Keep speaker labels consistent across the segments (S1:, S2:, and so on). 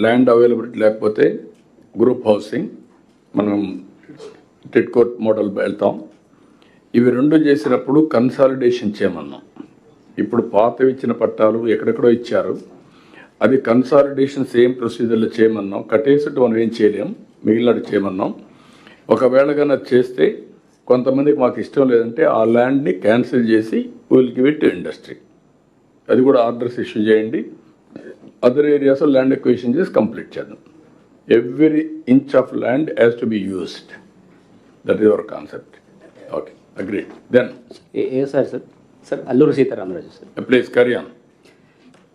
S1: Land availability లేకపోతే group housing మనం టెట్ కోర్ట్ మోడల్ వెళ్తాం. ఇవి రెండు చేసినప్పుడు కన్సాలిడేషన్ చేయమన్నాం. ఇప్పుడు పాత ఇచ్చిన పట్టాలు ఎక్కడెక్కడో ఇచ్చారు. అది కన్సాలిడేషన్ సేమ్ ప్రొసీజర్లో చేయమన్నాం. కట్టేసిట్టు మనం ఏం చేయలేం. మిగిలినట్టు చేయమన్నాం. ఒకవేళ కన్నా చేస్తే కొంతమందికి మాకు ఇష్టం లేదంటే ఆ ల్యాండ్ని క్యాన్సిల్ చేసి విల్ గివ్ ఇట్ ఇండస్ట్రీ అది కూడా ఆర్డర్స్ ఇష్యూ చేయండి. other areas of land acquisition is complete. Every inch of land has to be used. That is our concept. Okay, agreed. Then?
S2: Yes, sir. sir. Sir, Alluru Sitaramaraju, sir. Uh,
S1: please, carry on.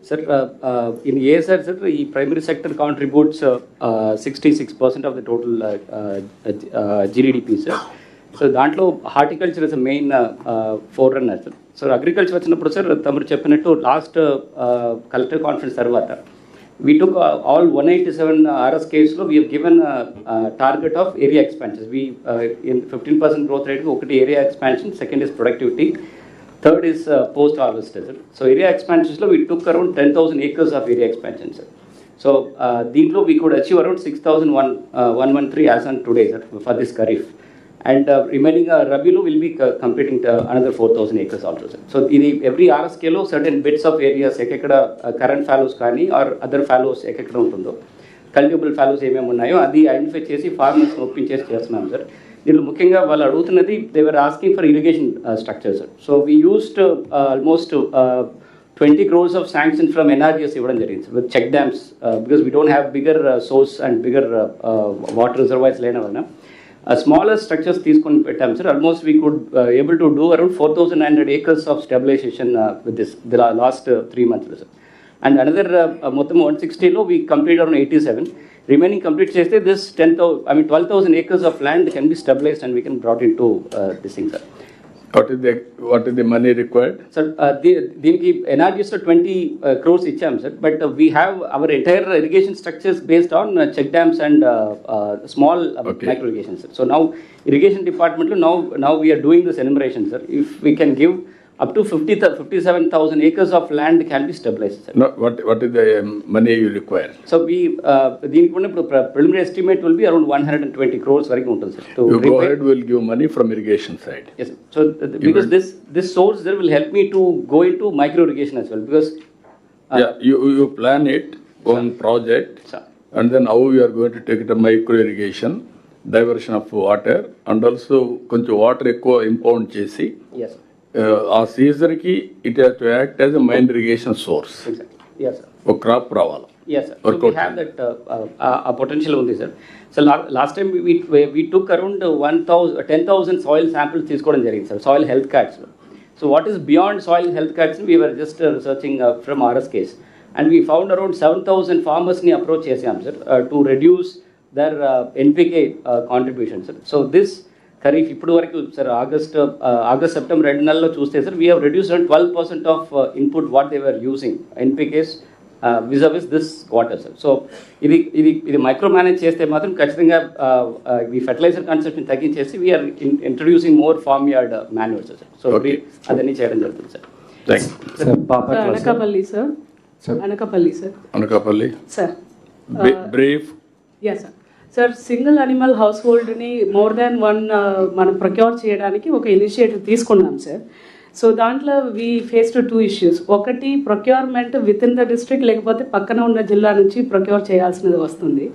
S2: Sir, uh, uh, in ASR, sir, the primary sector contributes 66% uh, uh of the total uh, GDP, sir. So, Dantlo, horticulture is the main forerunner, sir. So agriculture వచ్చినప్పుడు sir తమరు చెప్పినట్టు last collector conference తర్వాత we took uh, all 187 RS కేసులో we given target of area expansion we in fifteen percent growth rate ఒకటి area expansion second is productivity third is post harvest sir so area ఎక్స్పాన్షన్స్లో we took around ten thousand acres of area expansion sir so దీంట్లో we could achieve around six thousand one one one three as on today sir for this kharif. And remaining రబీలో will be completing another four thousand acres also sir so ఇది every ఆర్ఎస్కేలో certain bits of areas ఎక్కడ current fallows కానీ are other fallows ఎక్కడెక్కడ ఉంటుందో కల్టిబుల్ follows ఏమేమి ఉన్నాయో అది ఐడెంటిఫై చేసి ఫార్మర్స్ ఒప్పించేసి చేస్తున్నాం సార్ దీంట్లో ముఖ్యంగా వాళ్ళు అడుగుతున్నది they're asking for irrigation structure sir so we used almost twenty crores of sanction from NRGS ఇవ్వడం జరిగింది sir with check dams because we don't have bigger source and bigger water reservoirs లేని వలన. Smaller structures తీసుకొని పెట్టాం sir almost we could able to do around four thousand hundred acres of stabilisation with this the last three మంత్స్లో sir and another మొత్తం one సిక్స్టీలో we complete around eighty seven remaining complete చేస్తే this ten thou I mean twelve thousand acres of land can be stabilised and we can brought in to this thing sir
S1: what is the what is the money required
S2: sir దీనికి ఎన్ఆర్జీస్లో twenty crores ఇచ్చాం sir but we have our entire irrigation structures based on check dams and small
S1: Okay.
S2: Micro irrigation sir so now irrigation డిపార్ట్మెంట్లో now now we're doing this enumeration sir if we can give Up to fifty fifty seven thousand acres of land can be stabilize sir
S1: what what is the money you require
S2: so we దీనికి ఉన్న ఇప్పుడు preliminary estimate will be around one hundred and twenty crores వరకు ఉంటుంది sir to
S1: you go head will give money from irrigation side
S2: Yes. So th- th- because this this source there will help me to go into micro irrigation as well because uh,
S1: yeah you you plan it on project
S2: sir,
S1: and then how you are going to take it to micro irrigation diversion of water and also కొంచెం water ఎక్కువ impound చేసి
S2: yes sir.
S1: Uh, ఆ సీజన్కి it has to act as a mind irrigation source.
S2: Exactly. Yes sir.
S1: ఒక crop రావాలి.
S2: Yes, sir. So
S1: Work
S2: we
S1: out
S2: have that uh, uh, uh, uh, potential only, sir. So la- last time we, we, we took around uh, 1,000, 10,000 soil samples తీసుకోవడం జరిగింది sir soil health cards so what is beyond soil health cards we were just researching from RS Ks and we found around seven thousand ఫార్మర్స్ని approach చేసాం sir to reduce their NPK contribution sir so this kharif ఇప్పుడు వరకు sir August August September రెండు నెలల్లో చూస్తే sir we have reduce around twelve percent of input what they were using NPKs vis a vis this water sir so ఇది ఇది ఇది micro manage చేస్తే మాత్రం ఖచ్చితంగా ఈ ఫెర్టిలైజర్ కన్సెప్ట్ని తగ్గించేసి we're introducing more farm yard manuals sir
S1: so.
S2: అదన్నీ చేయడం జరుగుతుంది
S3: sir
S4: Anakapalli sir
S3: sir.
S4: Anakapalli sir
S1: Anakapalli
S4: sir
S1: brief
S4: yeah sir sir single animal house హోల్డ్ని more than one మనం ప్రొక్యూర్ చేయడానికి ఒక ఇనిషియేటివ్ తీసుకున్నాం సార్. సో దాంట్లో we face to two issues. ఒకటి procurement with in the district లేకపోతే పక్కన ఉన్న జిల్లా నుంచి ప్రొక్యూర్ చేయాల్సినది వస్తుంది.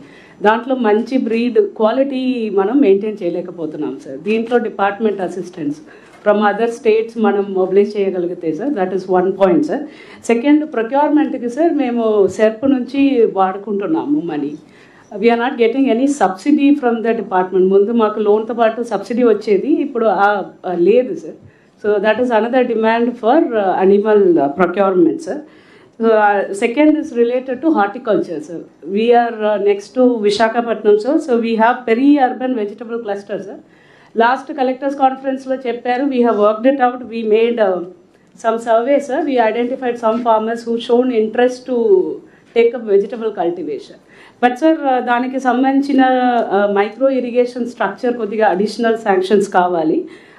S4: దాంట్లో మంచి బ్రీడ్ క్వాలిటీ మనం మెయింటైన్ చేయలేకపోతున్నాం సార్. దీంట్లో department assistants from other states మనం మొబిలైజ్ చేయగలిగితే sir that is one point sir second ప్రొక్యూర్మెంట్కి sir మేము సెర్ప్ నుంచి వాడుకుంటున్నాము money. We're not getting any subsidy from the department ముందు మాకు లోన్తో పాటు సబ్సిడీ వచ్చేది ఇప్పుడు లేదు sir so that is another demand for animal procurement sir so second is related to horticulture sir we're next to Visakhapatnam sir so we have peri urban vegetable cluster sir last collectors కాన్ఫరెన్స్లో చెప్పారు we have worked it out we made some survey sir we identified some farmers who shown interest to take up vegetable cultivation but sir దానికి సంబంధించిన micro irrigation structure కొద్దిగా additional sanctions కావాలి.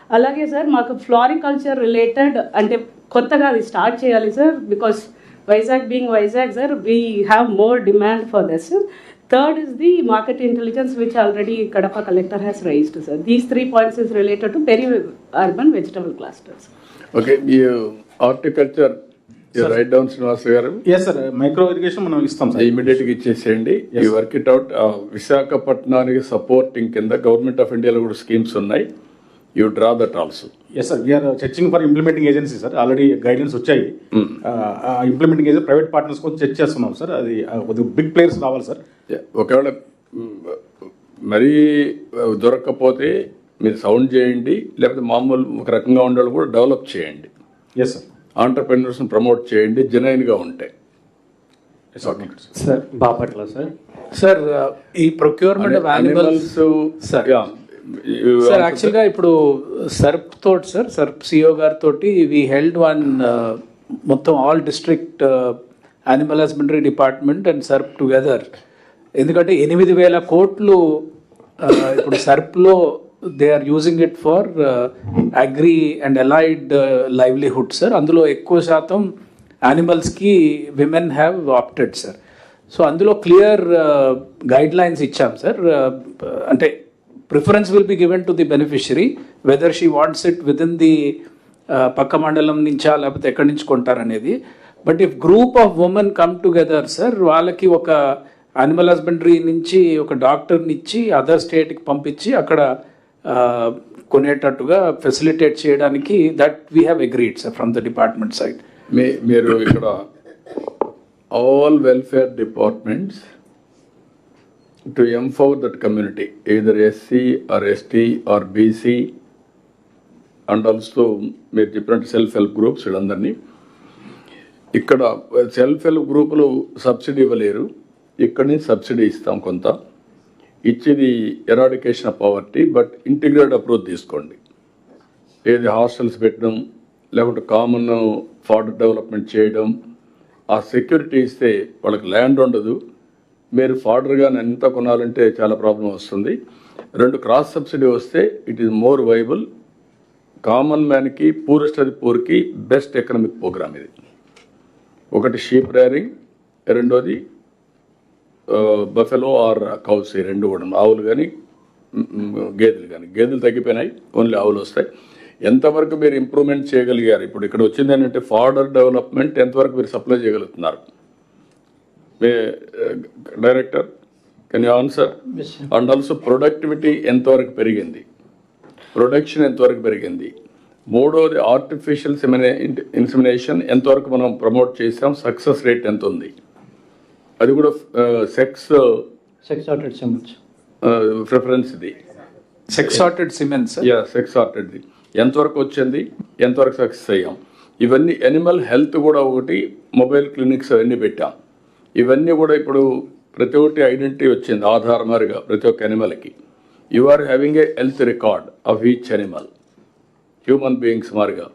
S4: అలాగే sir మాకు ఫ్లారికల్చర్ related అంటే కొత్తగా అది start చేయాలి sir because Vizag being Vizag sir we have more demand for this third is the market intelligence which already Kadapa collector has raised sir these three points is related to very urban vegetable clusters
S1: okay horticulture write down Srinivas garu.
S3: Yes sir micro irrigation మనం ఇస్తాం sir
S1: ఇమీడియట్గా ఇచ్చేసేయండి ఈ work it out విశాఖపట్నానికి supporting కింద government of ఇండియాలో కూడా schemes ఉన్నాయి. You draw that also
S3: yes sir we're చర్చింగ్ for implementing agency sir already guidance వచ్చాయి. ఇంప్లిమెంటింగ్ ఏజెన్సీ ప్రైవేట్ పార్ట్నర్స్ కోసం చర్చ చేస్తున్నాం సార్ అది బిగ్ ప్లేయర్స్ రావాలి సార్
S1: ఒకవేళ మరీ దొరకకపోతే మీరు సౌండ్ చేయండి. లేకపోతే మామూలు ఒక రకంగా ఉండే కూడా డెవలప్ చేయండి.
S3: ఎస్ సార్
S1: ఆంటర్ప్రెన్యూర్స్ని ప్రమోట్ చేయండి జెన్యున్గా ఉంటాయి
S2: సార్ బాపట్ల సార్
S5: సార్ ఈ procurement of animals Sir. Sir యాక్చువల్గా ఇప్పుడు సర్ప్ తోటి సార్ సర్ప్ సిఓ గారితో వి హెల్డ్ వన్ మొత్తం all district animal husbandry department and SERP together ఎందుకంటే ఎనిమిది వేల కోట్లు uh, ఇప్పుడు సర్ప్లో they are using it for agri and allied livelihood sir అందులో ఎక్కువ శాతం యానిమల్స్కి women have opted sir so అందులో క్లియర్ గైడ్ లైన్స్ ఇచ్చాం సార్ uh, అంటే preference will be given to the beneficiary whether she wants it with in the పక్క మండలం నుంచా లేకపోతే ఎక్కడి నుంచి కొంటారనేది. But if group of women come together sir వాళ్ళకి ఒక అనిమల్ హస్బెండరీ నుంచి ఒక డాక్టర్ని ఇచ్చి అదర్ స్టేట్కి పంపించి అక్కడ కొనేటట్టుగా ఫెసిలిటేట్ చేయడానికి that we have agreed sir from the department side
S1: మీ మీరు ఇక్కడ all welfare departments to empower that community either SC or ST or BC and also మీరు చెప్పినట్టు సెల్ఫ్ హెల్ప్ గ్రూప్స్ వీళ్ళందరినీ. ఇక్కడ సెల్ఫ్ హెల్ప్ గ్రూపులు సబ్సిడీ ఇవ్వలేరు. ఇక్కడి నుంచి సబ్సిడీ ఇస్తాం కొంత. ఇచ్చేది eradication of poverty but integrated approach తీసుకోండి. ఏది హాస్టల్స్ పెట్టడం లేకుంటే కామన్ ఫార్డర్ డెవలప్మెంట్ చేయడం ఆ సెక్యూరిటీ ఇస్తే వాళ్ళకి ల్యాండ్ ఉండదు. మీరు ఫార్డర్గా ఎంత కొనాలంటే చాలా ప్రాబ్లం వస్తుంది. రెండు క్రాస్ సబ్సిడీ వస్తే it is more viable. Common మ్యాన్కి poorest అది పూర్కి బెస్ట్ ఎకనామిక్ ప్రోగ్రామ్ ఇది. ఒకటి షీప్ రేరింగ్ రెండోది బఫెలో ఆర్ కౌస్ ఈ రెండు కూడా ఆవులు కానీ గేదెలు కానీ గేదెలు తగ్గిపోయినాయి ఓన్లీ ఆవులు వస్తాయి. ఎంతవరకు మీరు ఇంప్రూవ్మెంట్ చేయగలిగారు? ఇప్పుడు ఇక్కడ వచ్చింది ఏంటంటే ఫార్డర్ డెవలప్మెంట్ ఎంతవరకు మీరు సప్లై చేయగలుగుతున్నారు? మీ director can you answer? And also productivity ఎంతవరకు పెరిగింది? ప్రొడక్షన్ ఎంతవరకు పెరిగింది? మూడోది ఆర్టిఫిషియల్ ఇన్సిమినేషన్ ఎంతవరకు మనం ప్రమోట్ చేసాం సక్సెస్ రేట్ ఎంత ఉంది? అది కూడా sex
S2: sex sorted semens
S1: preference ఇది
S5: sex sorted semen sir
S1: yeah sex ఆర్టెడ్ది ఎంతవరకు వచ్చింది? ఎంతవరకు సక్సెస్ అయ్యాం? ఇవన్నీ ఎనిమల్ హెల్త్ కూడా ఒకటి మొబైల్ క్లినిక్స్ అవన్నీ పెట్టాం. ఇవన్నీ కూడా ఇప్పుడు ప్రతి ఒక్కటి ఐడెంటిటీ వచ్చింది ఆధార్ మారిగా ప్రతి ఒక్క ఎనిమల్కి you are having a health record of each animal human beings మారిగా.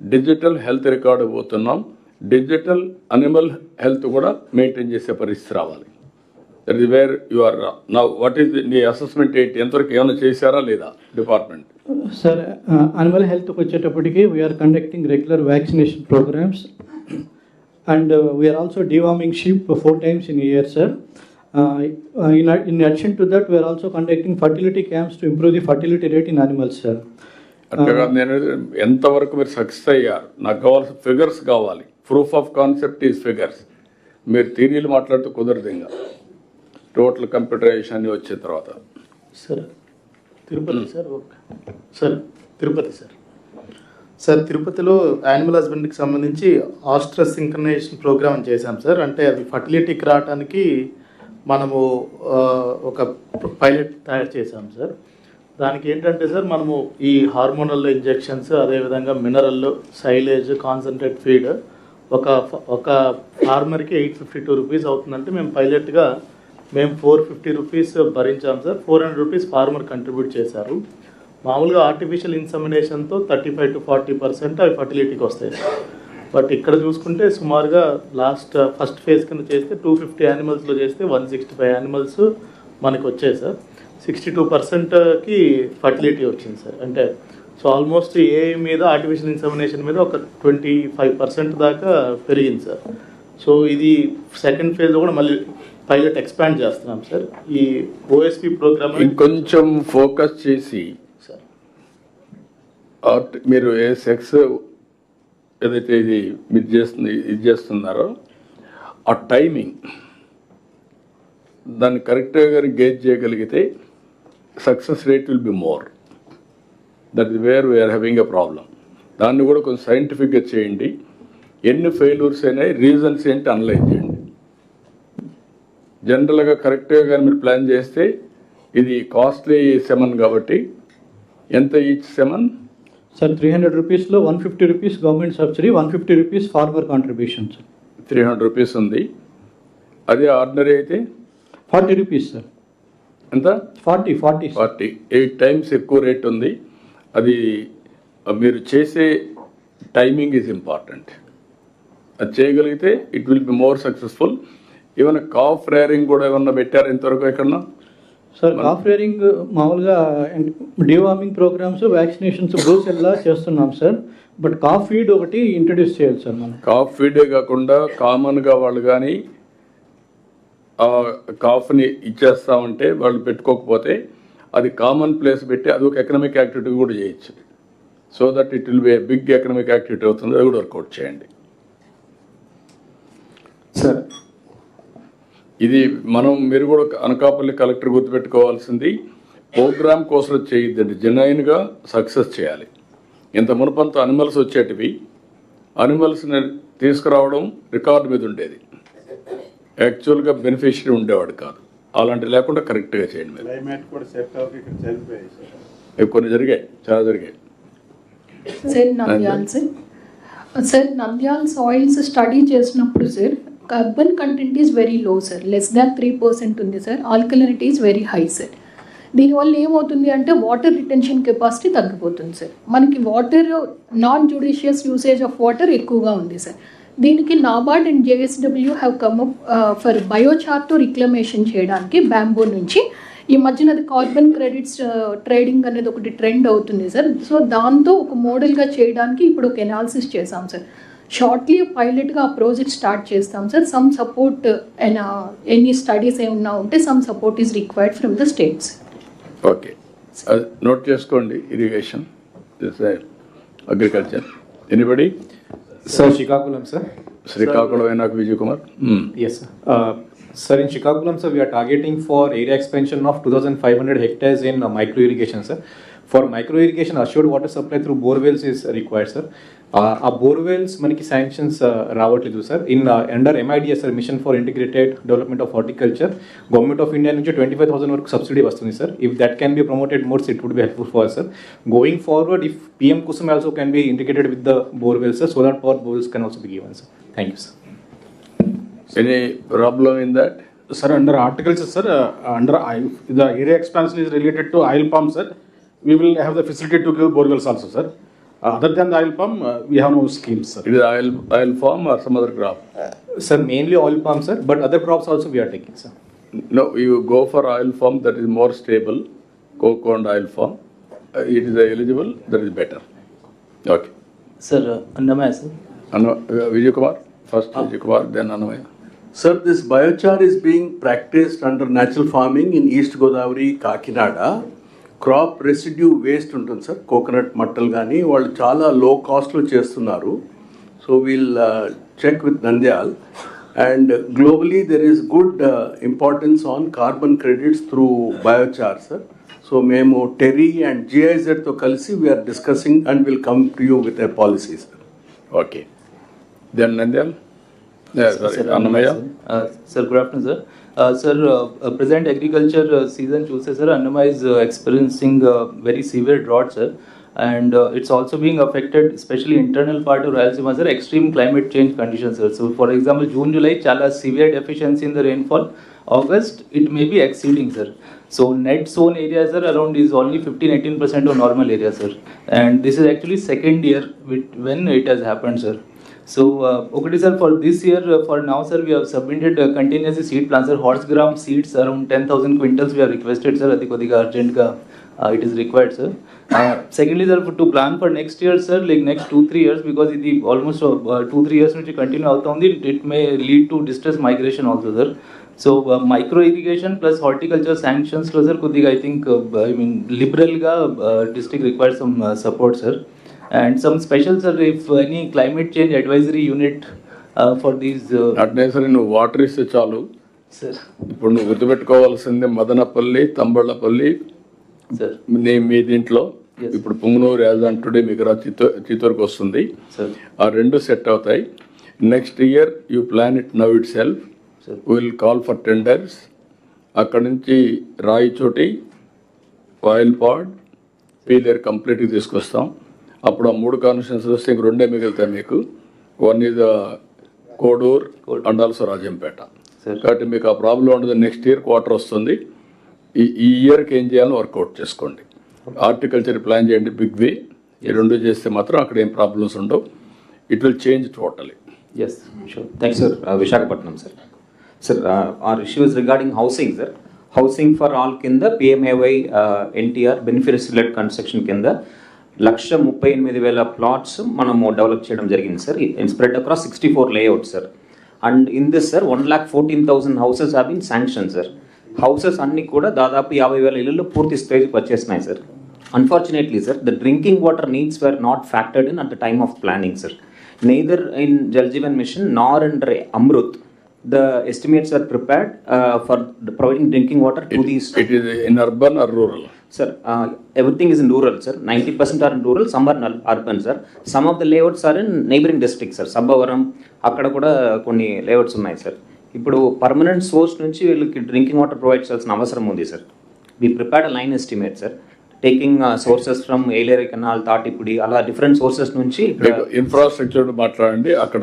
S1: డిజిటల్ హెల్త్ రికార్డు పోతున్నాం. డిజిటల్ అనిమల్ హెల్త్ కూడా మెయింటైన్ చేసే పరిస్థితి రావాలి. That is where you are నా వాట్ ఈస్ నీ అసెస్మెంట్ ఏంటి ఎంతవరకు ఏమైనా చేశారా లేదా డిపార్ట్మెంట్?
S6: సార్ అనిమల్ హెల్త్కి వచ్చేటప్పటికి we're conducting regular vaccination programmes and we're also deworming sheep four times in year sir in in addition to that we're also conducting fertility camps to improve the fertility rate in animals sir
S1: అట్లా నేను ఎంతవరకు మీరు success అయ్యారు? నాకు కావాల్సిన figures కావాలి. Proof of concept is figures మీరు థీరీలు మాట్లాడుతూ కుదరదు ఇంకా. టోటల్ కంప్యూటరైజేషన్ అన్ని వచ్చిన తర్వాత.
S7: Sir Tirupati sir okay sir Tirupati sir sir తిరుపతిలో యానిమల్ హస్బెండరీకి సంబంధించి ఆస్ట్రస్ సింక్రనైజేషన్ ప్రోగ్రామ్ చేశాం సార్ అంటే అది ఫర్టిలిటీకి రావడానికి మనము ఒక పైలట్ తయారు చేశాం సార్ దానికి ఏంటంటే సార్ మనము ఈ హార్మోనల్ ఇంజెక్షన్స్ అదేవిధంగా మినరల్ సైలేజ్ కాన్సన్ట్రేట్ ఫీడ్ ఒక ఫ- ఒక ఫార్మర్కి ఎయిట్ ఫిఫ్టీ టూ రూపీస్ అవుతుందంటే మేము పైలట్గా మేము four fifty rupees భరించాం sir. Four hundred rupees farmer contribute చేశారు. మామూలుగా artificial ఇన్సమినేషన్తో thirty five to forty percent అవి ఫర్టిలిటీకి వస్తాయి. బట్ ఇక్కడ చూసుకుంటే సుమారుగా లాస్ట్ ఫస్ట్ ఫేజ్ కింద చేస్తే టూ ఫిఫ్టీ యానిమల్స్లో చేస్తే వన్ సిక్స్టీ ఫైవ్ యానిమల్స్ మనకు వచ్చాయి సార్. సిక్స్టీ టూ పర్సెంట్కి ఫర్టిలిటీ వచ్చింది సార్. అంటే సో ఆల్మోస్ట్ ఏ మీద ఆర్టిఫిషియల్ ఇన్సమినేషన్ మీద ఒక ట్వంటీ ఫైవ్ పర్సెంట్ దాకా పెరిగింది సార్. సో ఇది సెకండ్ ఫేజ్ కూడా మళ్ళీ పైలట్ ఎక్స్పాండ్ చేస్తున్నాం సార్. ఈ ఓఎస్పి ప్రోగ్రామ్
S1: ఇంకొంచెం ఫోకస్ చేసి
S7: సార్.
S1: ఆర్ట్ మీరు ఏ సెక్స్ ఏదైతే ఇది మీరు చేస్తుంది ఇది చేస్తున్నారో ఆ టైమింగ్ దాన్ని కరెక్ట్గా గేజ్ చేయగలిగితే success rate will be more that is where we're having a problem దాన్ని కూడా కొంచెం సైంటిఫిక్గా చేయండి. ఎన్ని ఫెయిల్యూర్స్ అయినాయి రీజన్స్ ఏంటి అనలైజ్ చేయండి. జనరల్గా కరెక్ట్గా కానీ మీరు ప్లాన్ చేస్తే ఇది కాస్ట్లీ సెమన్ కాబట్టి ఎంత each semen
S6: sir three hundred రూపీస్లో one fifty rupees government subsidy one fifty rupees farmer contribution sir
S1: three hundred rupees ఉంది. అదే ఆర్డినరీ అయితే?
S6: ఫార్టీ రూపీస్ సార్
S1: ఎంత?
S6: Forty forty
S1: forty eight times ఎక్కువ రేట్ ఉంది. అది మీరు చేసే టైమింగ్ ఈజ్ ఇంపార్టెంట్ అది చేయగలిగితే it will be more successful even calf rearing కూడా ఏమన్నా పెట్టారు ఇంతవరకు ఎక్కడన్నా?
S6: సార్ కాఫ్ రేరింగ్ మామూలుగా డివార్మింగ్ ప్రోగ్రామ్స్ వ్యాక్సినేషన్స్ బ్రూసెల్లా చేస్తున్నాం సార్ బట్ కాఫ్ ఫీడ్ ఒకటి ఇంట్రడ్యూస్ చేయాలి సార్ మనం.
S1: కాఫ్ ఫీడే కాకుండా కామన్గా వాళ్ళు కానీ కాఫ్ని ఇచ్చేస్తామంటే వాళ్ళు పెట్టుకోకపోతే అది కామన్ ప్లేస్ పెట్టి అది ఒక ఎకనామిక్ యాక్టివిటీ కూడా చేయొచ్చు. So that it will be big economic activity అవుతుంది అది కూడా వర్కౌట్ చేయండి.
S3: సార్
S1: ఇది మనం మీరు కూడా అనకాపల్లి కలెక్టర్ గుర్తుపెట్టుకోవాల్సింది ప్రోగ్రామ్ కోసం చేయొద్దండి జెన్యున్గా సక్సెస్ చేయాలి. ఇంత మునుపంత అనిమల్స్ వచ్చేటివి అనిమల్స్ని తీసుకురావడం రికార్డు మీద ఉండేది. యాక్చువల్గా బెనిఫిషియరీ ఉండేవాడు కాదు. అలాంటి లేకుండా కరెక్ట్గా చేయండి మీరు.
S8: క్లైమేట్ కూడా సెట్ అవ్వక ఇక్కడ చనిపోయాయి. సార్
S1: ఇవి కొన్ని జరిగాయి చాలా జరిగాయి.
S9: Sir Nandyal sir sir Nandyal soils study చేసినప్పుడు sir carbon content is very low sir less than three percent ఉంది sir alkalinity is very high sir దీనివల్ల ఏమవుతుంది అంటే వాటర్ రిటెన్షన్ కెపాసిటీ తగ్గిపోతుంది సార్ మనకి water non judicious usage of water ఎక్కువగా ఉంది sir దీనికి NABARD and JSW have come up for బయోచార్ట్తో reclamation చేయడానికి బ్యాంబో నుంచి. ఈ మధ్యన అది కార్బన్ క్రెడిట్స్ ట్రేడింగ్ అనేది ఒకటి ట్రెండ్ అవుతుంది సార్ సో దాంతో ఒక మోడల్గా చేయడానికి ఇప్పుడు ఒక ఎనాలిసిస్ చేసాం సార్ షార్ట్లీ పైలట్గా ఆ ప్రాజెక్ట్ స్టార్ట్ చేస్తాం sir some support any studies ఏమన్నా ఉంటే some support is required from the
S1: states okay note చేసుకోండి irrigation agriculture anybody
S3: sir Srikakulam sir
S1: Srikakulam అయినాక విజయ్ కుమార్ మ్మ్.
S3: Yes, sir. Uh, Sir, in Shikakulam, sir, we are targeting for area expansion of 2,500 hectares in uh, micro irrigation, sir. For micro irrigation, assured water supply through bore wells is required, sir. Uh, ఆ bore wells మనకి sanctions రావట్లేదు sir in under MIDS sir mission for integrated development of horticulture government of India నుంచి twenty five thousand వరకు subsidy వస్తుంది sir if that can be promoted more it would be helpful for sir going forward if PM Kusum also can be integrated with the bore wells sir solar power bores can also be given sir thank you sir
S1: Any problem in that?
S3: Sir, under horticulture, sir, uh, under I- the area expansion is related to oil palm, sir. We will have the facility to give borewells also, sir. Uh, Ah. Other than the oil palm, uh, we have no schemes, sir.
S1: Either oil, oil palm or some other crop?
S3: Uh, sir, mainly oil palm, sir, but other crops also we are taking, sir.
S1: No, you go for oil palm that is more stable, cocoa and oil palm. Uh, it is eligible, that is better. Okay.
S10: Sir, uh, Annamaya, sir.
S1: Anna, uh, Vijay Kumar, first ah. Vijay Kumar, then Annamaya.
S8: Sir, this biochar is being practiced under natural farming in East Godavari, Kakinada. Crop residue waste ఉంటుంది sir. Coconut మట్టలు కానీ వాళ్ళు చాలా low కాస్ట్లో చేస్తున్నారు so we'll check with Nandyal and globally there is good importance on carbon credits through biochar sir so మేము TERI and జిఐజెడ్తో కలిసి we're discussing and will come to you with a policy sir
S1: Okay. Then Nandyal? Yeah, sorry, Annamaya?
S10: Uh, Uh, sir, uh, uh, present agriculture season shows sir, Annama is experiencing very severe drought, sir. And it's also being affected, especially internal part of Rayalaseema, sir, extreme climate change conditions, sir. So, for example, June, July, chala severe deficiency in the rainfall. August, it may be exceeding, sir. So net sown area, sir, around is only 15-18% of normal area, sir. And this is actually second year with, when it has happened, sir. So, uh, okay, sir, for this year, uh, for now, sir, we have submitted uh, continuously seed plants, sir. Horse gram seeds around 10,000 quintals we have requested, sir. అది కొద్దిగా urgent గా uh, it is required, sir. Uh, secondly, sir, to plan for next year, sir, like next two three years, because ఇది almost uh, two three years నుంచి continue అవుతుంది it may lead to distress migration also, sir. So micro irrigation plus horticulture శాంక్షన్స్లో sir కొద్దిగా I think I mean లిబరల్గా district require some support sir and some special sir if any climate change advisory unit for these
S1: అట్నే సరే నువ్వు water ఇస్తే చాలు
S10: sir
S1: ఇప్పుడు నువ్వు గుర్తుపెట్టుకోవాల్సింది Madanapalle Thamballapalle.
S10: Sir
S1: నీ మీ దీంట్లో. ఇప్పుడు పుంగనూరు యాజ్ అండ్ టుడే మీకు రా చిత్తూరు చిత్తూరుకు వస్తుంది.
S10: సార్
S1: ఆ రెండు సెట్ అవుతాయి. Next year you plan it now itself will call for tenders అక్కడ నుంచి రాయిచోటి ఆయిల్ పాడ్ పీలేరు కంప్లీట్గా తీసుకొస్తాం. అప్పుడు ఆ మూడు కాన్స్టిట్యూన్స్ వస్తే ఇంక రెండే మిగులుతాయి మీకు. One is Kodur and also Rajampet కాబట్టి మీకు ఆ ప్రాబ్లం ఉండదు. నెక్స్ట్ ఇయర్ క్వార్టర్ వస్తుంది. ఈ ఈ ఇయర్కి ఏం చేయాలో వర్కౌట్ చేసుకోండి. హార్టికల్చర్ ప్లాన్ చేయండి బిగ్ వే ఈ రెండు చేస్తే మాత్రం అక్కడ ఏం ప్రాబ్లమ్స్ ఉండవు. It will change totally
S10: yes sure
S11: Thanks, sir. Visakhapatnam, sir. Sir, uh, our issue is regarding housing, sir. Housing for all కింద PMAY NTR beneficiary led construction కింద లక్ష ముప్పై ఎనిమిది వేల ప్లాట్స్ మనము డెవలప్ చేయడం జరిగింది sir spread across sixty four layout sir and in this sir one lakh fourteen thousand houses have been sanction sir houses అన్ని కూడా దాదాపు యాభై వేల ఇళ్ళు పూర్తి స్టేజ్కి వచ్చేసినాయి sir unfortunately sir the drinking water needs were not factored in at the time of planning sir neither in Jal Jeevan Mission nor in Re- Amrut, the estimates are prepared uh, for the providing drinking water to these.
S1: In urban or rural
S11: sir everything is in rural sir ninety percent are in rural some are urban sir some of the layouts are in neighbouring district sir Sabbavaram అక్కడ కూడా కొన్ని layouts ఉన్నాయి sir ఇప్పుడు permanent source నుంచి వీళ్ళకి drinking water provide చేయాల్సిన అవసరం ఉంది sir we prepared line estimate sir taking sources from Yeleru canal Tatipudi అలా డిఫరెంట్ సోర్సెస్ నుంచి
S1: ఇన్ఫ్రాస్ట్రక్చర్ మాట్లాడండి అక్కడ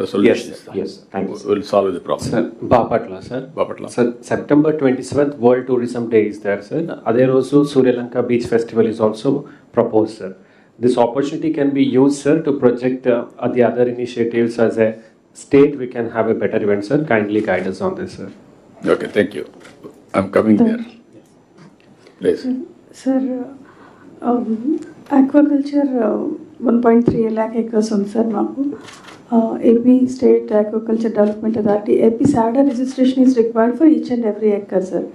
S1: solve the
S12: problem Bapatla sir
S1: Bapatla.
S12: Sir September twenty seventh world tourism day is there sir అదే రోజు Suryalanka beach festival is also propose sir this opportunity can be use sir to project the other initiatives as a state we can have a better event sir kindly guidance on this sir
S1: okay thank you I'm coming there please
S13: sir aquaculture one point three a lakh acres ఉంది sir మాకు. AP state aquaculture development authority AP SADA registration is required for each and every acre sir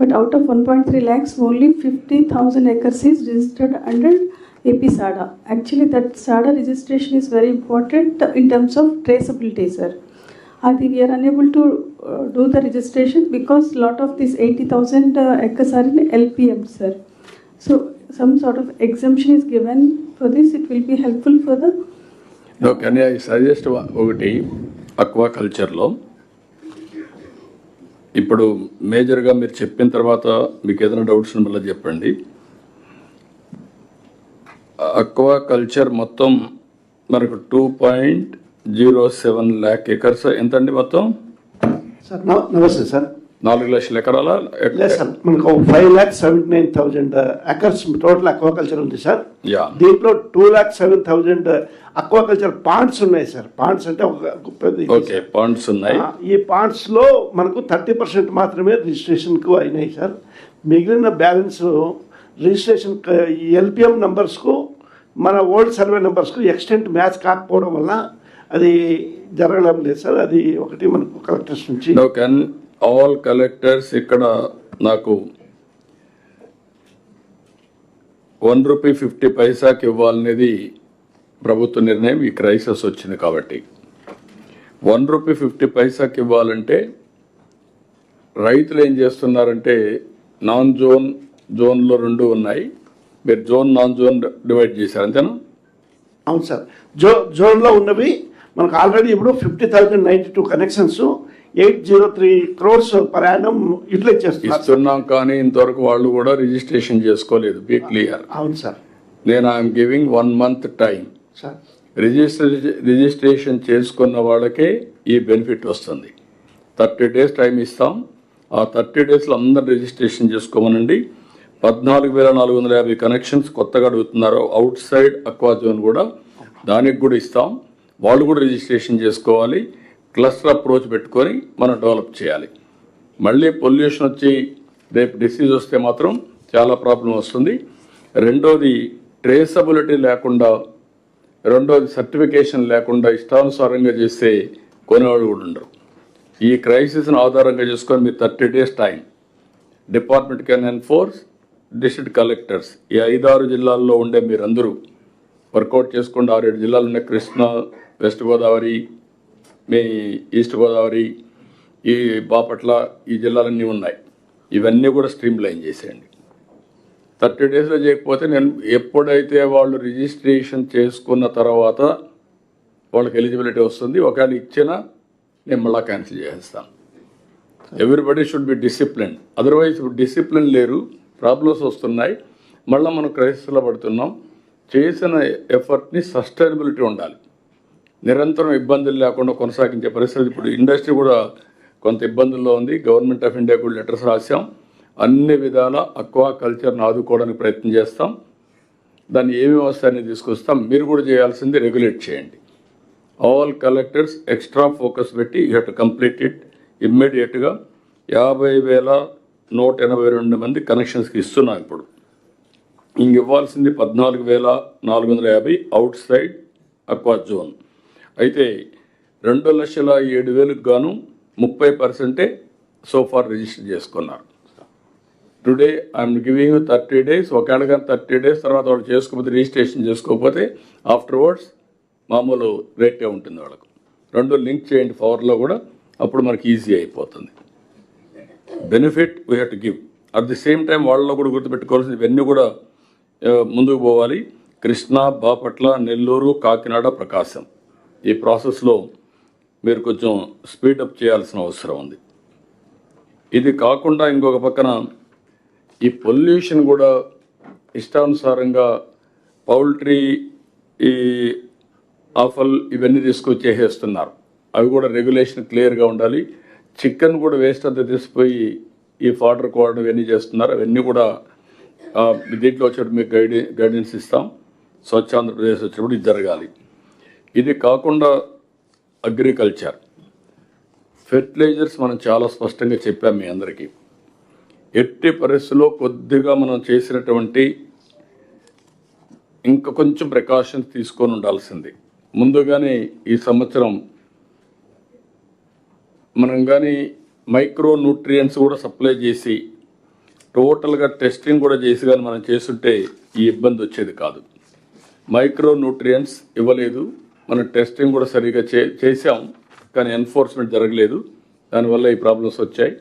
S13: but out of one point three lakhs only fifty thousand acres is registered under AP SADA actually that SADA registration is very important in terms of traceability sir అది we're unable to do the registration because lot of this eighty thousand ఎక్కసారి LPM sir so some sort of exemption is given for this. It will be helpful for the
S1: no can I suggest ఒకటి అక్వా కల్చర్లో ఇప్పుడు మేజర్గా మీరు చెప్పిన తర్వాత మీకు ఏదైనా డౌట్స్ మళ్ళీ చెప్పండి. అక్వా కల్చర్ మొత్తం మనకు two point zero seven lakh acres ఎంతండి మొత్తం?
S14: సార్ నమ- నమస్తే సార్.
S1: నాలుగు లక్షల ఎకరాల
S14: మనకు five lakh seventy nine thousand acres total aquaculture ఉంది సార్.
S1: యా
S14: దీంట్లో two lakh seven thousand aquaculture ponds ఉన్నాయి సార్. పాండ్స్ అంటే ఒక
S1: ఓకే పాయింట్స్ ఉన్నాయి.
S14: ఈ పాండ్స్లో మనకు థర్టీ పర్సెంట్ మాత్రమే రిజిస్ట్రేషన్కు అయినాయి సార్. మిగిలిన బ్యాలెన్స్ రిజిస్ట్రేషన్ ఎల్పిఎం నంబర్స్కు మన ఓల్డ్ సర్వే నంబర్స్కు ఎక్స్టెంట్ మ్యాచ్ కాకపోవడం వల్ల అది జరగడం లేదు సార్. అది ఒకటి మనకు కలెక్టర్స్ నుంచి.
S1: ఆల్ కలెక్టర్స్ ఇక్కడ నాకు వన్ రూపీ ఫిఫ్టీ పైసాకి ఇవ్వాలనేది ప్రభుత్వ నిర్ణయం. ఈ క్రైసిస్ వచ్చింది కాబట్టి వన్ రూపీ ఫిఫ్టీ పైసాకి ఇవ్వాలంటే రైతులు ఏం చేస్తున్నారంటే నాన్ జోన్ జోన్లో రెండు ఉన్నాయి. మీరు జోన్ నాన్ జోన్ డివైడ్ చేశారు అంతేనా?
S14: అవును సార్. జో జోన్లో ఉన్నవి మనకు ఆల్రెడీ ఇప్పుడు fifty thousand ninety two connections eight zero three crores per annum utilise చేస్తున్నారు.
S1: ఇస్తున్నాం కానీ ఇంతవరకు వాళ్ళు కూడా రిజిస్ట్రేషన్ చేసుకోలేదు బీ క్లియర్.
S14: అవును సార్.
S1: నేను I'm giving one month time
S14: sir.
S1: Register registration చేసుకున్న వాళ్ళకే ఈ బెనిఫిట్ వస్తుంది. థర్టీ డేస్ టైం ఇస్తాం. ఆ థర్టీ డేస్లో అందరు రిజిస్ట్రేషన్ చేసుకోమనండి. పద్నాలుగు వేల నాలుగు వందల యాభై కనెక్షన్స్ కొత్తగా అడుగుతున్నారు అవుట్ సైడ్ అక్వా జోన్ కూడా దానికి కూడా ఇస్తాం. వాళ్ళు కూడా రిజిస్ట్రేషన్ చేసుకోవాలి. క్లస్టర్ అప్రోచ్ పెట్టుకొని మనం డెవలప్ చేయాలి. మళ్ళీ పొల్యూషన్ వచ్చి రేపు డిసీజ్ వస్తే మాత్రం చాలా ప్రాబ్లం వస్తుంది. రెండోది ట్రేసబిలిటీ లేకుండా రెండోది సర్టిఫికేషన్ లేకుండా ఇష్టానుసారంగా చేసే కొనేవాళ్ళు కూడా ఉండరు. ఈ క్రైసిస్ను ఆధారంగా చేసుకొని మీరు thirty days time department can enforce district collectors ఈ ఐదారు జిల్లాల్లో ఉండే మీరందరూ వర్కౌట్ చేసుకుంటూ ఆరేడు జిల్లాలు ఉన్నాయి. కృష్ణా వెస్ట్ గోదావరి మీ ఈస్ట్ గోదావరి ఈ బాపట్ల ఈ జిల్లాలన్నీ ఉన్నాయి. ఇవన్నీ కూడా స్ట్రీమ్ లైన్ చేసేయండి. థర్టీ డేస్లో చేయకపోతే నేను ఎప్పుడైతే వాళ్ళు రిజిస్ట్రేషన్ చేసుకున్న తర్వాత వాళ్ళకి ఎలిజిబిలిటీ వస్తుంది ఒకవేళ ఇచ్చినా నేను మళ్ళీ క్యాన్సిల్ చేసేస్తాను. Everybody should be discipline otherwise discipline లేరు ప్రాబ్లమ్స్ వస్తున్నాయి. మళ్ళీ మనం క్రైసిస్లో పడుతున్నాం. చేసిన ఎఫర్ట్ని సస్టైనబిలిటీ ఉండాలి. నిరంతరం ఇబ్బందులు లేకుండా కొనసాగించే పరిస్థితి. ఇప్పుడు ఇండస్ట్రీ కూడా కొంత ఇబ్బందుల్లో ఉంది. గవర్నమెంట్ ఆఫ్ ఇండియా కూడా లెటర్స్ రాసాం అన్ని విధాల అక్వా కల్చర్ను ఆదుకోవడానికి ప్రయత్నం చేస్తాం. దాన్ని ఏమి వస్తాయని తీసుకొస్తాం? మీరు కూడా చేయాల్సింది రెగ్యులేట్ చేయండి. ఆల్ కలెక్టర్స్ ఎక్స్ట్రా ఫోకస్ పెట్టి యూ హెట్ కంప్లీట్ ఇట్ ఇమ్మీడియట్గా యాభై వేల నూట ఎనభై రెండు మంది కనెక్షన్స్కి ఇస్తున్నాం ఇప్పుడు. ఇంక ఇవ్వాల్సింది పద్నాలుగు వేల నాలుగు వందల యాభై అవుట్ సైడ్ అక్వా జోన్ అయితే రెండు లక్షల ఏడు వేలకు గాను ముప్పై పర్సెంటే సోఫార్ రిజిస్టర్ చేసుకున్నారు. Today I'm giving thirty days ఒకవేళ కానీ థర్టీ డేస్ తర్వాత వాళ్ళు చేసుకోకపోతే రిజిస్ట్రేషన్ చేసుకోకపోతే ఆఫ్టర్వర్డ్స్ మామూలు రేటే ఉంటుంది వాళ్ళకు. రెండు లింక్ చేయండి పవర్లో కూడా అప్పుడు మనకి ఈజీ అయిపోతుంది. Benefit we have to give at the same time వాళ్ళలో కూడా గుర్తుపెట్టుకోవాల్సింది ఇవన్నీ కూడా ముందుకు పోవాలి. కృష్ణా బాపట్ల నెల్లూరు కాకినాడ ప్రకాశం. ఈ ప్రాసెస్లో మీరు కొంచెం స్పీడప్ చేయాల్సిన అవసరం ఉంది. ఇది కాకుండా ఇంకొక పక్కన ఈ పొల్యూషన్ కూడా ఇష్టానుసారంగా పౌల్ట్రీ ఈ ఆఫల్ ఇవన్నీ తీసుకొచ్చేసేస్తున్నారు అవి కూడా రెగ్యులేషన్ క్లియర్గా ఉండాలి. చికెన్ కూడా వేస్ట్ అంతా తీసిపోయి ఈ ఫాడర్ కోవడం ఇవన్నీ చేస్తున్నారు. అవన్నీ కూడా దీంట్లో వచ్చేటప్పుడు మీకు గైడ్ గైడెన్స్ ఇస్తాం. స్వచ్ఛ ఆంధ్రప్రదేశ్ వచ్చేటప్పుడు ఇది జరగాలి. ఇది కాకుండా అగ్రికల్చర్. ఫెర్టిలైజర్స్ మనం చాలా స్పష్టంగా చెప్పాం మీ అందరికీ. ఎట్టి పరిస్థితుల్లో కొద్దిగా మనం చేసినటువంటి ఇంకా కొంచెం ప్రికాషన్స్ తీసుకొని ఉండాల్సింది. ముందుగానే ఈ సంవత్సరం మనం కానీ మైక్రో న్యూట్రియంట్స్ కూడా సప్లై చేసి టోటల్గా టెస్టింగ్ కూడా చేసి కానీ మనం చేస్తుంటే ఈ ఇబ్బంది వచ్చేది కాదు. మైక్రో న్యూట్రియంట్స్ ఇవ్వలేదు. మనం టెస్టింగ్ కూడా సరిగా చే చేసాం కానీ ఎన్ఫోర్స్మెంట్ జరగలేదు. దానివల్ల ఈ ప్రాబ్లమ్స్ వచ్చాయి.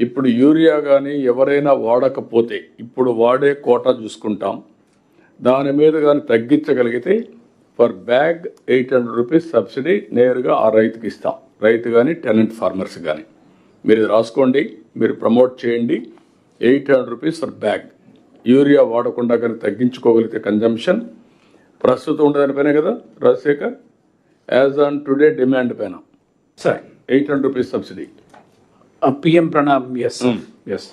S1: ఇప్పుడు యూరియా కానీ ఎవరైనా వాడకపోతే ఇప్పుడు వాడే కోటా చూసుకుంటాం. దాని మీద కానీ తగ్గించగలిగితే for bag eight hundred rupees subsidy నేరుగా ఆ రైతుకి ఇస్తాం. రైతు కానీ టెనెంట్ ఫార్మర్స్ కానీ మీరు ఇది రాసుకోండి మీరు ప్రమోట్ చేయండి. Eight hundred rupees for bag urea వాడకుండా కానీ తగ్గించుకోగలిగితే కన్జంప్షన్ ప్రస్తుతం ఉండదానిపైన కదా? Rajasekhar as on today demand పైన.
S5: Sir.
S1: Eight hundred rupees subsidy.
S5: PM PRANAM yes yes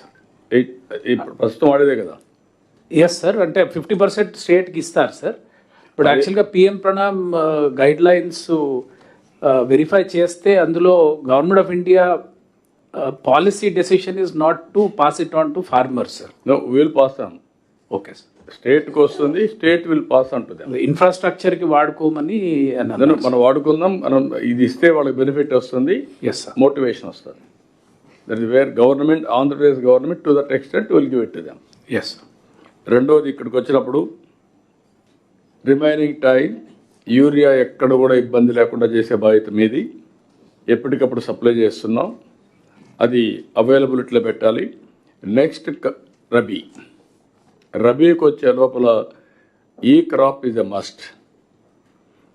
S1: eight ఇప్పుడు ప్రస్తుతం వాడేదే కదా?
S5: ఎస్ సార్ అంటే ఫిఫ్టీ పర్సెంట్ స్టేట్కి ఇస్తారు సార్ ఇప్పుడు యాక్చువల్గా PM Pranam guidelines verify చేస్తే అందులో government of India policy decision is not to pass it on to farmers
S1: sir will pass on
S5: okay sir
S1: స్టేట్కి వస్తుంది స్టేట్ విల్ పాస్ అంటుంది
S5: ఇన్ఫ్రాస్ట్రక్చర్కి వాడుకోమని
S1: మనం వాడుకుందాం మనం ఇది ఇస్తే వాళ్ళకి బెనిఫిట్ వస్తుంది
S5: ఎస్
S1: మోటివేషన్ వస్తుంది. That is where government Andhra Pradesh government to that extent will give it
S5: them yes
S1: రెండోది ఇక్కడికి వచ్చినప్పుడు రిమైనింగ్ టైం యూరియా ఎక్కడ కూడా ఇబ్బంది లేకుండా చేసే బాధ్యత మీది. ఎప్పటికప్పుడు సప్లై చేస్తున్నాం. అది అవైలబిలిటీలో పెట్టాలి. నెక్స్ట్ రబీ. రబీకి వచ్చే లోపల e crop is a must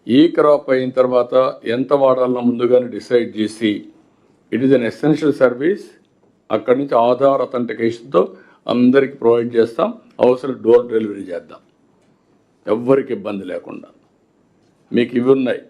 S1: e crop అయిన తర్వాత ఎంత వాడాలన్నా ముందుగానే డిసైడ్ చేసి it is an essential service అక్కడి నుంచి ఆధార్ అథెంటికేషన్తో అందరికి ప్రొవైడ్ చేస్తాం. అవసరం డోర్ డెలివరీ చేద్దాం. ఎవ్వరికి ఇబ్బంది లేకుండా. మీకు ఇవి ఉన్నాయి.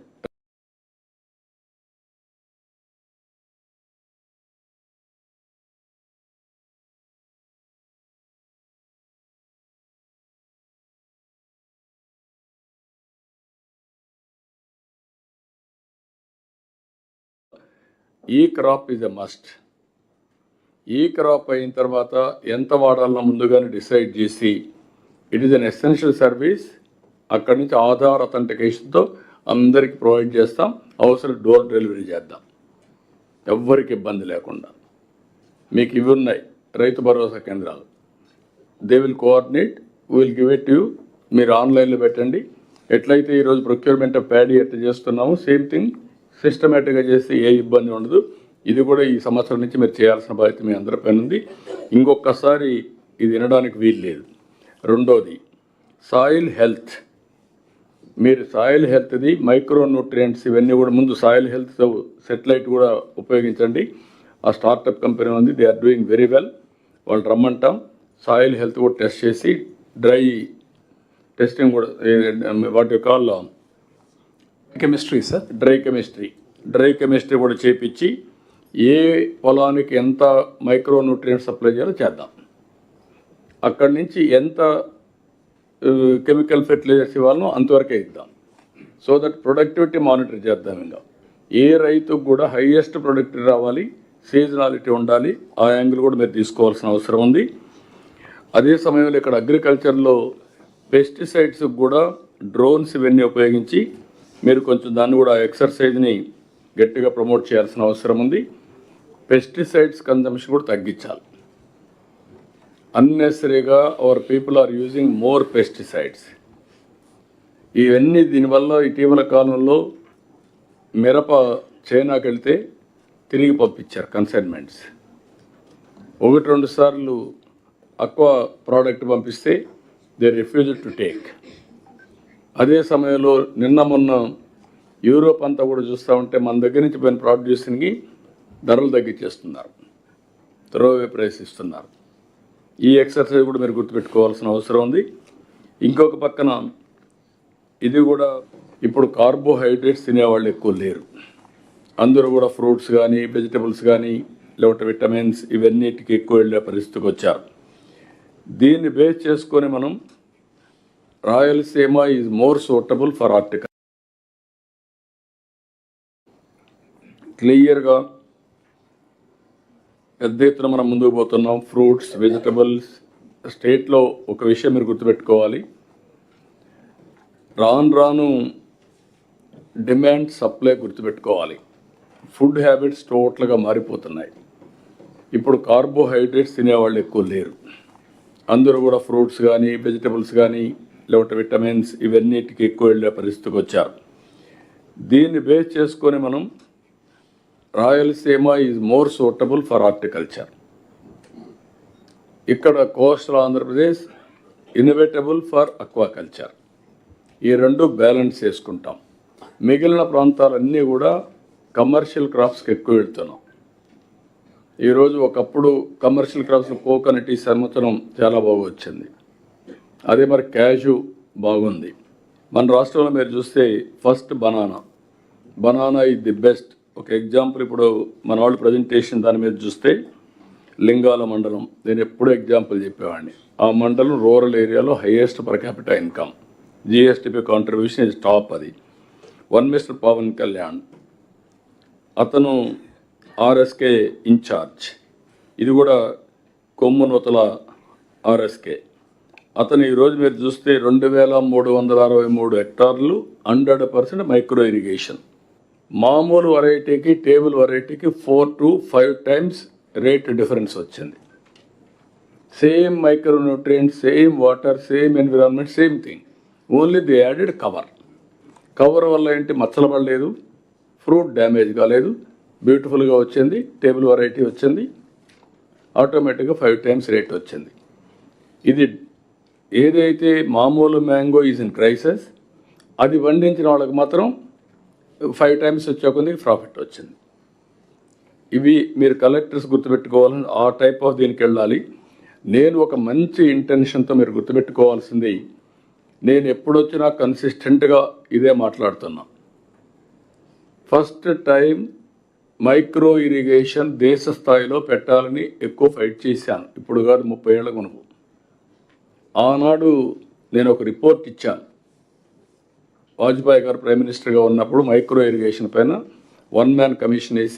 S1: E crop is a must. E crop అయిన తర్వాత ఎంత వాడాలన్నా ముందుగానే డిసైడ్ చేసి it is an essential service. అక్కడి నుంచి ఆధార్ అథెంటికేషన్తో అందరికి ప్రొవైడ్ చేస్తాం. అవసరం డోర్ డెలివరీ చేద్దాం. ఎవ్వరికి ఇబ్బంది లేకుండా. మీకు ఇవి ఉన్నాయి రైతు భరోసా కేంద్రాలు. They will coordinate will give it you మీరు ఆన్లైన్లో పెట్టండి. ఎట్లయితే ఈరోజు ప్రొక్యూర్మెంట్ ఆఫ్ ప్యాడీ ఎట్లా చేస్తున్నామో సేమ్ థింగ్ సిస్టమేటిక్గా చేస్తే ఏ ఇబ్బంది ఉండదు. ఇది కూడా ఈ సంవత్సరం నుంచి మీరు చేయాల్సిన బాధ్యత మీ అందరిపైన ఉంది. ఇంకొకసారి ఇది వినడానికి వీలు లేదు. రెండోది సాయిల్ హెల్త్ మీరు సాయిల్ హెల్త్ది మైక్రో న్యూట్రియంట్స్ ఇవన్నీ కూడా ముందు సాయిల్ హెల్త్ సెటిలైట్ కూడా ఉపయోగించండి. ఆ స్టార్టప్ కంపెనీ ఉంది they are doing very well వాళ్ళు రమ్మంటాం. సాయిల్ హెల్త్ కూడా టెస్ట్ చేసి డ్రై టెస్టింగ్ కూడా వాటి call
S5: chemistry sir.
S1: Dry chemistry. Dry chemistry కూడా చేపించి ఏ పొలానికి ఎంత మైక్రో న్యూట్రియంట్ సప్లై చేయాలో చేద్దాం. అక్కడి నుంచి ఎంత కెమికల్ ఫెర్టిలైజర్స్ ఇవ్వాలనో అంతవరకే ఇద్దాం. సో దట్ ప్రొడక్టివిటీ మానిటర్ చేద్దాం ఇంకా. ఏ రైతుకు కూడా హైయెస్ట్ ప్రొడక్టివిటీ రావాలి సీజనాలిటీ ఉండాలి ఆ యాంగిల్ కూడా మీరు తీసుకోవాల్సిన అవసరం ఉంది. అదే సమయంలో ఇక్కడ అగ్రికల్చర్లో పెస్టిసైడ్స్కి కూడా డ్రోన్స్ ఇవన్నీ ఉపయోగించి మీరు కొంచెం దాన్ని కూడా ఎక్సర్సైజ్ని గట్టిగా ప్రమోట్ చేయాల్సిన అవసరం ఉంది. పెస్టిసైడ్స్ కన్జంప్షన్ కూడా తగ్గించాలి. అన్నెసరీగా our people are using more pesticides ఇవన్నీ దీనివల్ల ఇటీవల కాలంలో మిరప చైనాకి వెళ్తే తిరిగి పంపించారు కన్సైన్మెంట్స్ ఒకటి రెండు సార్లు అక్వా ప్రోడక్ట్ పంపిస్తే దే రిఫ్యూజ్ టు టేక్ అదే సమయంలో నిన్న మొన్న యూరోప్ అంతా కూడా చూస్తూ ఉంటే మన దగ్గర నుంచి పోయిన ప్రొడ్యూసింగ్కి ధరలు తగ్గించేస్తున్నారు. త్రోవే ప్రైస్ ఇస్తున్నారు ఈ ఎక్సర్సైజ్ కూడా మీరు గుర్తుపెట్టుకోవాల్సిన అవసరం ఉంది. ఇంకొక పక్కన ఇది కూడా ఇప్పుడు కార్బోహైడ్రేట్స్ తినేవాళ్ళు ఎక్కువ లేరు. అందరూ కూడా ఫ్రూట్స్ కానీ వెజిటబుల్స్ కానీ లేకపోతే విటమిన్స్ ఇవన్నిటికి ఎక్కువ వెళ్ళే పరిస్థితికి వచ్చారు. దీన్ని బేస్ చేసుకొని మనం Rayalaseema is more suitable for article క్లియర్గా పెద్ద ఎత్తున మనం ముందుకు పోతున్నాం. ఫ్రూట్స్ వెజిటబుల్స్ స్టేట్లో ఒక విషయం మీరు గుర్తుపెట్టుకోవాలి. రాను రాను డిమాండ్ సప్లై గుర్తుపెట్టుకోవాలి. ఫుడ్ హ్యాబిట్స్ టోటల్గా మారిపోతున్నాయి. ఇప్పుడు కార్బోహైడ్రేట్స్ తినేవాళ్ళు ఎక్కువ లేరు. అందరూ కూడా ఫ్రూట్స్ కానీ వెజిటబుల్స్ కానీ లేకపోతే విటమిన్స్ ఇవన్నిటికి ఎక్కువ వెళ్ళే పరిస్థితికి వచ్చారు. దీన్ని బేస్ చేసుకొని మనం Rayalaseema is more suitable for horticulture ఇక్కడ coastal Andhra Pradesh innovatable for aquaculture ఈ రెండు బ్యాలెన్స్ చేసుకుంటాం. మిగిలిన ప్రాంతాలన్నీ కూడా కమర్షియల్ క్రాప్స్కి ఎక్కువ వెళ్తున్నాం. ఈరోజు ఒకప్పుడు కమర్షియల్ క్రాప్స్ కోకోనట్ ఈ సంవత్సరం చాలా బాగా వచ్చింది. అదే మరి క్యాషు బాగుంది. మన రాష్ట్రంలో మీరు చూస్తే first banana. Banana is the best ఒక ఎగ్జాంపుల్ ఇప్పుడు మన వాళ్ళు ప్రజెంటేషన్ దాని మీద చూస్తే లింగాల మండలం. నేను ఎప్పుడూ ఎగ్జాంపుల్ చెప్పేవాడిని. ఆ మండలం రూరల్ ఏరియాలో highest per capita income GSTP contribution is top అది. వన్ మిస్టర్ పవన్ కళ్యాణ్ అతను ఆర్ఎస్కే ఇన్ఛార్జ్ ఇది కూడా కొమ్మునూతల ఆర్ఎస్కే అతను ఈరోజు మీరు చూస్తే రెండు వేల మూడు వందల అరవై మూడు హెక్టార్లు హండ్రెడ్ పర్సెంట్ మైక్రో ఇరిగేషన్. మామూలు వెరైటీకి table వెరైటీకి four to five times rate difference వచ్చింది. Same micronutrient same water same environment same thing only the added cover cover వల్ల ఏంటి? మచ్చలు పడలేదు ఫ్రూట్ డ్యామేజ్ కాలేదు బ్యూటిఫుల్గా వచ్చింది. టేబుల్ వెరైటీ వచ్చింది. ఆటోమేటిక్గా ఫైవ్ టైమ్స్ రేట్ వచ్చింది. ఇది ఏదైతే మామూలు మ్యాంగో ఈజ్ ఇన్ క్రైసెస్ అది వండించిన వాళ్ళకి మాత్రం ఫైవ్ టైమ్స్ వచ్చే ప్రాఫిట్ వచ్చింది. ఇవి మీరు కలెక్టర్స్ గుర్తుపెట్టుకోవాలని ఆ టైప్ ఆఫ్ దీనికి వెళ్ళాలి. నేను ఒక మంచి ఇంటెన్షన్తో మీరు గుర్తుపెట్టుకోవాల్సింది నేను ఎప్పుడొచ్చినా కన్సిస్టెంట్గా ఇదే మాట్లాడుతున్నా. ఫస్ట్ టైం మైక్రో ఇరిగేషన్ దేశ స్థాయిలో పెట్టాలని ఎక్కువ ఫైట్ చేశాను. ఇప్పుడు కాదు ముప్పై ఏళ్ళ కొనుగోలు ఆనాడు నేను ఒక రిపోర్ట్ ఇచ్చాను. వాజ్పేయి గారు ప్రైమ్ మినిస్టర్గా ఉన్నప్పుడు మైక్రో ఇరిగేషన్ పైన వన్ మ్యాన్ కమిషన్ వేసి